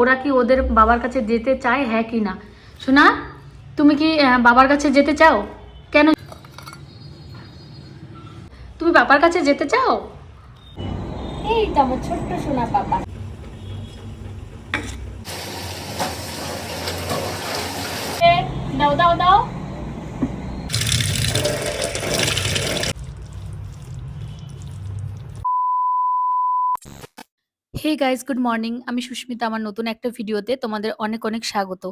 ওরা কি ওদের বাবার কাছে যেতে চায়? হ্যাঁ কি না? শোনা তুমি কি বাবার কাছে যেতে চাও? কেন? তুমি বাবার কাছে যেতে চাও? এই তো আমার ছোট্ট সোনা বাবা হে গাইজ গুড মর্নিং আমি সুস্মিতা আমার নতুন একটা ভিডিওতে তোমাদের অনেক অনেক স্বাগত।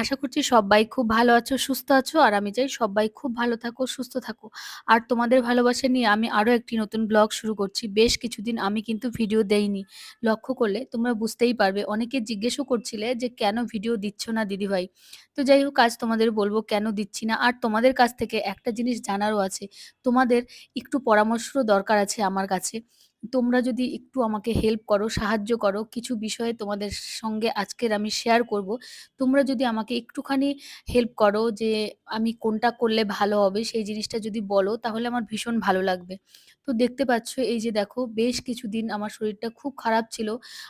আশা করছি সবাই খুব ভালো আছো, সুস্থ আছো, আর আমি চাই সবাই খুব ভালো থাকো, সুস্থ থাকো। আর তোমাদের ভালোবাসা নিয়ে আমি আরও একটি নতুন ব্লগ শুরু করছি। বেশ কিছুদিন আমি কিন্তু ভিডিও দেইনি। লক্ষ্য করলে তোমরা বুঝতেই পারবে, অনেকে জিজ্ঞেসও করছিলে যে কেন ভিডিও দিচ্ছ না দিদিভাই তো যাই হোক, আজ তোমাদের বলব কেন দিচ্ছি না? আর তোমাদের কাছ থেকে একটা জিনিস জানারও আছে। তোমাদের একটু পরামর্শও দরকার আছে আমার কাছে। তোমরা যদি একটু আমাকে হেল্প করো, সাহায্য করো, কিছু বিষয়ে তোমাদের সঙ্গে আজকের আমি শেয়ার করব। তোমরা যদি আমাকে একটুখানি হেল্প করো যে আমি কোনটা করলে ভালো হবে সেই জিনিসটা যদি বলো তাহলে আমার ভীষণ ভালো লাগবে। তো দেখতে পাচ্ছ এই যে দেখো বেশ কিছুদিন আমার শরীরটা খুব খারাপ ছিল।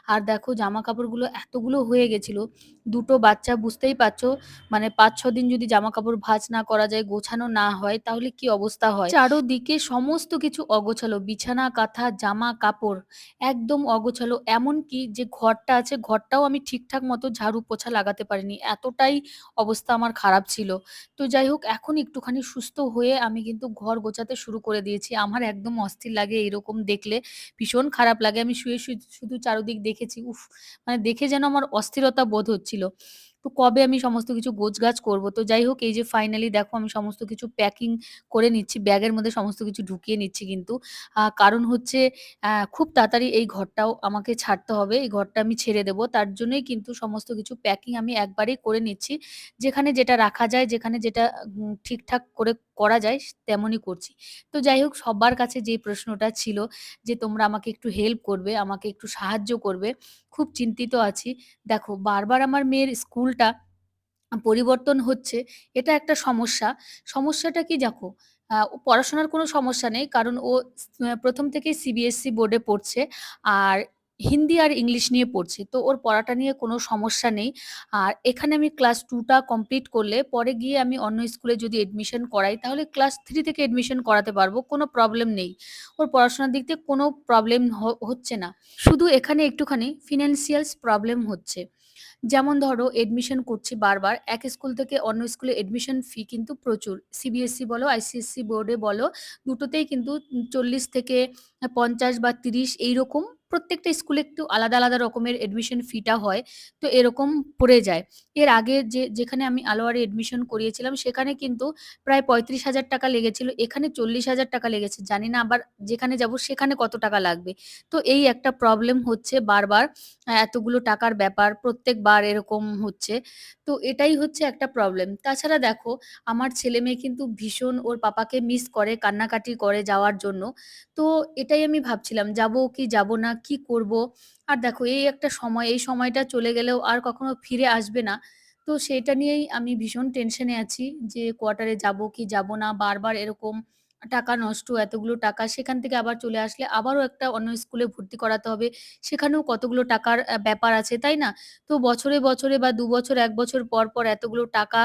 আর দেখো জামা কাপড়গুলো এতগুলো হয়ে গেছিল। দুটো বাচ্চা বুঝতেই পারছ মানে ৫-৬ দিন যদি জামা কাপড় ভাঁজ না করা যায়, গোছানো না হয় তাহলে কি অবস্থা হয়। চারোদিকে সমস্ত কিছু অগোছালো বিছানা, কাঁথা, জামা, কাপড় একদম অগোছালো। এমনকি যে ঘরটা আছে ঘরটাও আমি ঠিকঠাক মতো ঝাড়ু পোছা লাগাতে পারিনি। এতটাই অবস্থা আমার খারাপ ছিল। তো যাই হোক এখন একটুখানি সুস্থ হয়ে আমি কিন্তু ঘর গোছাতে শুরু করে দিয়েছি। আমার একদম অস্থির লাগে এরকম দেখলে। ভীষণ খারাপ লাগে। আমি শুয়ে, শুয়ে শুধু চারদিক দেখেছি। উফ! মানে দেখে যেন আমার অস্থিরতা বোধ হচ্ছিল। তো কবে আমি সমস্ত কিছু গোছগাছ করব। তো যাই হোক এই যে ফাইনালি দেখো আমি সমস্ত কিছু প্যাকিং করে নিচ্ছি। ব্যাগের মধ্যে সমস্ত কিছু ঢুকিয়ে নিচ্ছি কিন্তু। কারণ হচ্ছে খুব তাড়াতাড়ি এই ঘরটাও আমাকে ছাড়তে হবে। এই ঘরটা আমি ছেড়ে দেব। তার জন্যই কিন্তু সমস্ত কিছু প্যাকিং আমি একবারেই করে নিচ্ছি। যেখানে যেটা রাখা যায়, যেখানে যেটা ঠিকঠাক করে করা যায় তেমনই করছি। তো যাই হোক সবার কাছে যে প্রশ্নটা ছিল যে তোমরা আমাকে একটু হেল্প করবে, আমাকে একটু সাহায্য করবে। খুব চিন্তিত আছি। দেখো বারবার আমার মেয়ের স্কুলটা পরিবর্তন হচ্ছে এটা একটা সমস্যা। সমস্যাটা কি দেখো, পড়াশোনার কোনো সমস্যা নেই। কারণ ও প্রথম আ ১ম থেকেই সিবিএসসি বোর্ডে পড়ছে। আর হিন্দি আর ইংলিশ নিয়ে পড়ছে। তো ওর পড়াটা নিয়ে কোনো সমস্যা নেই। আর এখানে আমি ক্লাস টুটা কমপ্লিট করলে পরে গিয়ে আমি অন্য স্কুলে যদি এডমিশন করাই তাহলে ক্লাস থ্রি থেকে এডমিশন করাতে পারব। কোনো প্রবলেম নেই। ওর পড়াশোনার দিক থেকে কোনো প্রবলেম হচ্ছে না। শুধু এখানে একটুখানি ফিন্যান্সিয়ালস প্রবলেম হচ্ছে। যেমন ধরো এডমিশন করছি বারবার। এক স্কুল থেকে অন্য স্কুলে এডমিশন ফি কিন্তু প্রচুর। সিবিএসসি বলো, আইসিএসসি বোর্ডে বলো, দুটোতেই কিন্তু চল্লিশ থেকে পঞ্চাশ বা ৩০ এইরকম প্রত্যেকটা স্কুলে একটু আলাদা, আলাদা রকমের এডমিশন ফিটা হয়। তো এরকম পড়ে যায়। এর আগে যে যেখানে আমি আলোয়ারে এডমিশন করিয়েছিলাম সেখানে কিন্তু প্রায় ৩৫,০০০ টাকা লেগেছিল। এখানে ৪০,০০০ টাকা লেগেছে। জানি না আবার যেখানে যাব সেখানে কত টাকা লাগবে। তো এই একটা প্রবলেম হচ্ছে বারবার। এতগুলো টাকার ব্যাপার প্রত্যেকবার এরকম হচ্ছে। তো এটাই হচ্ছে একটা প্রবলেম। তাছাড়া দেখো আমার ছেলে মেয়ে কিন্তু ভীষণ ওর পাপাকে মিস করে, কান্নাকাটি করে যাওয়ার জন্য। তো এটাই আমি ভাবছিলাম যাব কি যাব না, কি করব? আর দেখো এই একটা সময়, এই সময়টা চলে গেলেও আর কখনো ফিরে আসবে না। তো সেটা নিয়েই আমি ভীষণ টেনশনে আছি যে কোয়ার্টারে যাব কি যাব না? বারবার এরকম টাকা নষ্ট, এতগুলো টাকা সেখান থেকে আবার চলে আসলে আবারও একটা অন্য স্কুলে ভর্তি করাতে হবে। সেখানেও কতগুলো টাকার ব্যাপার আছে, তাই না? তো বছরে, বছরে বা দু বছর, এক বছর পর, পর এতগুলো টাকা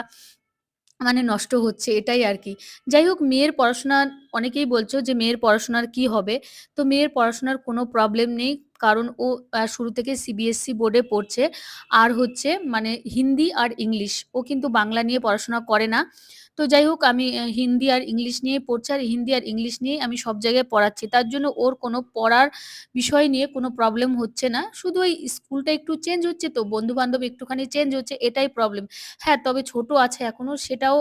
মানে নষ্ট হচ্ছে এটাই আর কি যাই হোক মেয়ের পড়াশোনা অনেকেই বলছো যে মেয়ের পড়াশোনার কি হবে? তো মেয়ের পড়াশোনার কোনো প্রবলেম নেই। কারণ ও শুরু থেকে সিবিএসসি বোর্ডে পড়ছে। আর হচ্ছে মানে হিন্দি আর ইংলিশ। ও কিন্তু বাংলা নিয়ে পড়াশোনা করে না। তো যাই হোক আমি হিন্দি আর ইংলিশ নিয়ে পড়ছি আর হিন্দি আর ইংলিশ নিয়েই আমি সব জায়গায় পড়াচ্ছি। তার জন্য ওর কোনো পড়ার বিষয় নিয়ে কোনো প্রবলেম হচ্ছে না। শুধু ওই স্কুলটা একটু চেঞ্জ হচ্ছে তো, বন্ধু-বান্ধব একটুখানি চেঞ্জ হচ্ছে এটাই প্রবলেম। হ্যাঁ, তবে ছোট আছে এখনও সেটাও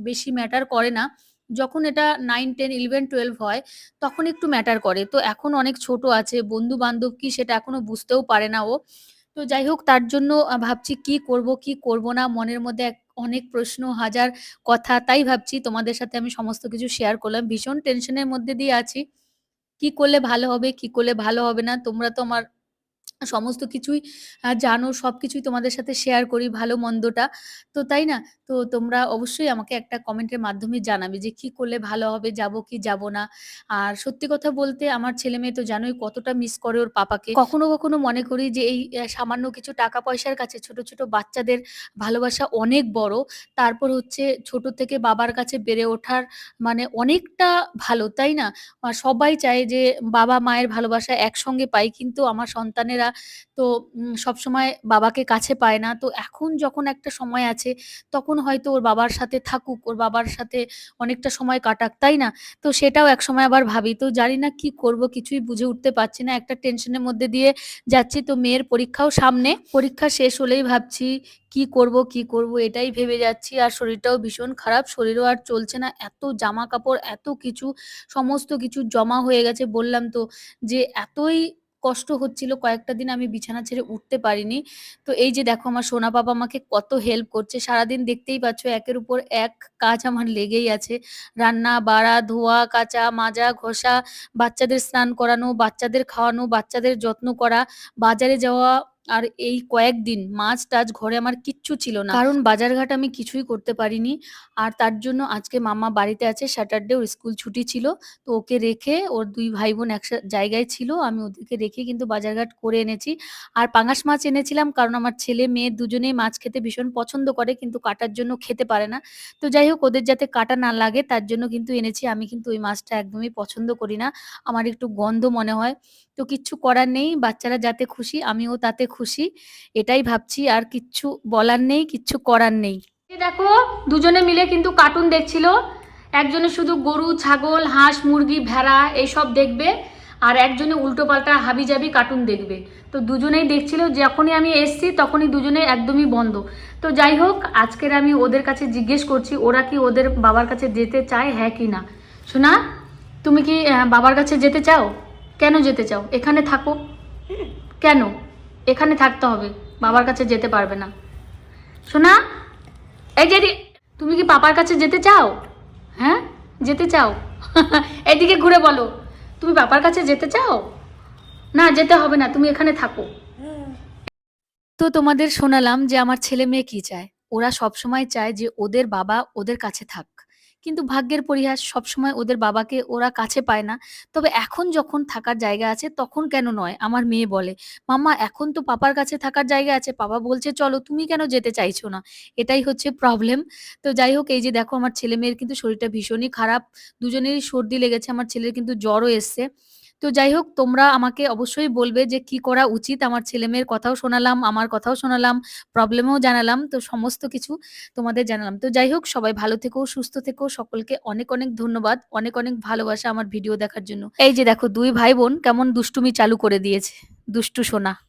বেশি ম্যাটার করে না। যখন এটা 9, 10, 11, 12 হয় তখন একটু ম্যাটার করে। তো এখন অনেক ছোট আছে, বন্ধু-বান্ধব কি সেটা এখনও বুঝতেও পারে না ও। তো যাই হোক তার জন্য ভাবছি কি করব, কি করব না মনের মধ্যে এক অনেক প্রশ্ন, হাজার কথা। তাই ভাবছি তোমাদের সাথে আমি সমস্ত কিছু শেয়ার করলাম। ভীষণ টেনশনের মধ্যে দিয়ে আছি। কি করলে ভালো হবে, কি করলে ভালো হবে না? তোমরা তো আমার সমস্ত কিছুই জানো, সবকিছুই তোমাদের সাথে শেয়ার করি ভালো-মন্দটা। তো তাই না? তো তোমরা অবশ্যই আমাকে একটা কমেন্টের মাধ্যমে জানাবে যে কি করলে ভালো হবে, যাব কি যাব না। আর সত্যি কথা বলতে আমার ছেলে মেয়ে তো জানোই কতটা মিস করে ওর পাপাকে। কখনো, কখনো মনে করি যে এই সামান্য কিছু টাকা-পয়সার কাছে ছোট, ছোট বাচ্চাদের ভালোবাসা অনেক বড়। তারপর হচ্ছে ছোট থেকে বাবার কাছে বেড়ে ওঠার মানে অনেকটা ভালো, তাই না? সবাই চায় যে বাবা-মায়ের ভালোবাসা একসঙ্গে পাই। কিন্তু আমার সন্তানেরা তো সবসময় বাবাকে কাছে পায় না। তো এখন যখন একটা সময় আছে, তখন হয়তো ওর বাবার সাথে থাকুক, ওর বাবার সাথে অনেকটা সময় কাটাক, তাই না? তো সেটাও এক সময় আবার ভাবি। তো জানি না কি করব কিছুই বুঝে উঠতে পারছি না। একটা টেনশনের মধ্যে দিয়ে যাচ্ছি। তো মেয়ের পরীক্ষাও সামনে। পরীক্ষা শেষ হলেই ভাবছি কি করব, কি করব এটাই ভেবে যাচ্ছি। আর শরীরটাও ভীষণ খারাপ। শরীরও আর চলছে না। এত জামা কাপড় এত কিছু, সমস্ত কিছু জমা হয়ে গেছে। বললাম তো যে এতই কষ্ট হচ্ছিল কয়েকটা দিন আমি বিছানা ছেড়ে উঠতে পারিনি। তো এই যে দেখো আমার সোনা বাবা আমাকে কত হেল্প করছে। সারাদিন দেখতেই পাচ্ছ একের উপর এক কাজ আমার লেগেই আছে। রান্না, বাড়া, ধোয়া, কাচা, মাজা, ঘষা, বাচ্চাদের স্নান করানো, বাচ্চাদের খাওয়ানো, বাচ্চাদের যত্ন করা, বাজারে যাওয়া আর এই কয়েকদিন মাছ-টাছ ঘরে আমার কিচ্ছু ছিল না। কারণ বাজারঘাট আমি কিছুই করতে পারিনি। আর তার জন্য আজকে মামা বাড়িতে আছে। স্যাটারডে ওর স্কুল ছুটি ছিল। তো ওকে রেখে ওর দুই ভাই-বোন একসা, জায়গায় ছিল। আমি ওদেরকে রেখে কিন্তু বাজারঘাট করে এনেছি। আর পাঙাশ মাছ এনেছিলাম কারণ আমার ছেলে-মেয়ে দুজনেই মাছ খেতে ভীষণ পছন্দ করে, কিন্তু কাটার জন্য খেতে পারে না। তো যাই হোক, ওদের যাতে কাটা না লাগে, তার জন্য কিন্তু এনেছি। আমি কিন্তু ওই মাছটা একদমই পছন্দ করি না। আমার একটু গন্ধ মনে হয়। তো কিচ্ছু করার নেই। বাচ্চারা যাতে খুশি, আমিও তাতে খুশি। এটাই ভাবছি আর কিচ্ছু বলার নেই, কিচ্ছু করার নেই। দেখো দুজনে মিলে কিন্তু কার্টুন দেখছিল। একজনে শুধু গরু, ছাগল, হাঁস, মুরগি, ভেড়া এইসব দেখবে। আর একজনে উল্টোপাল্টা হাবিজাবি কার্টুন দেখবে। তো দুজনেই দেখছিল। যখনই আমি এসছি তখনই দুজনেই একদমই বন্ধ। তো যাই হোক আজকের আমি ওদের কাছে জিজ্ঞেস করছি ওরা কি ওদের বাবার কাছে যেতে চায় হ্যাঁ কি না। সোনা তুমি কি বাবার কাছে যেতে চাও? কেন যেতে চাও? এখানে থাকো। কেন? এখানে থাকতে হবে। বাবার কাছে যেতে পারবে না। সোনা, এই যে তুমি কি পাপার কাছে যেতে চাও? হ্যাঁ? যেতে চাও? এদিকে ঘুরে বলো। তুমি পাপার কাছে যেতে চাও? না, যেতে হবে না। তুমি এখানে থাকো। তো তোমাদের শোনালাম যে আমার ছেলে-মেয়ে কি চায়। ওরা সবসময় চায় যে ওদের বাবা ওদের কাছে থাক। কিন্তু ভাগ্যের পরিহাস সবসময় ওদের বাবাকে ওরা কাছে পায় না। তবে এখন যখন থাকার জায়গা আছে তখন কেন নয়? আমার মেয়ে বলে, "মাম্মা এখন তো পাপার কাছে থাকার জায়গা আছে। পাপা বলছে চলো, তুমি কেন যেতে চাইছো না?" এটাই হচ্ছে প্রবলেম। তো যাই হোক এই যে দেখো আমার ছেলে-মেয়ের কিন্তু শরীরটা ভীষণই খারাপ। দুজনেরই সর্দি লেগেছে। আমার ছেলের কিন্তু জ্বরও এসছে। তো যাই হোক তোমরা আমাকে অবশ্যই বলবে যে কি করা উচিত? আমার ছেলে-মেয়ের কথাও শোনালাম, আমার কথাও শোনালাম, প্রবলেমও জানালাম। তো সমস্ত কিছু তোমাদের জানালাম। তো যাই হোক সবাই ভালো থেকো, সুস্থ থেকো। সকলকে অনেক, অনেক ধন্যবাদ। অনেক, অনেক ভালোবাসা আমার ভিডিও দেখার জন্য। এই যে দেখো দুই ভাই-বোন কেমন দুষ্টুমি চালু করে দিয়েছে। দুষ্টু সোনা।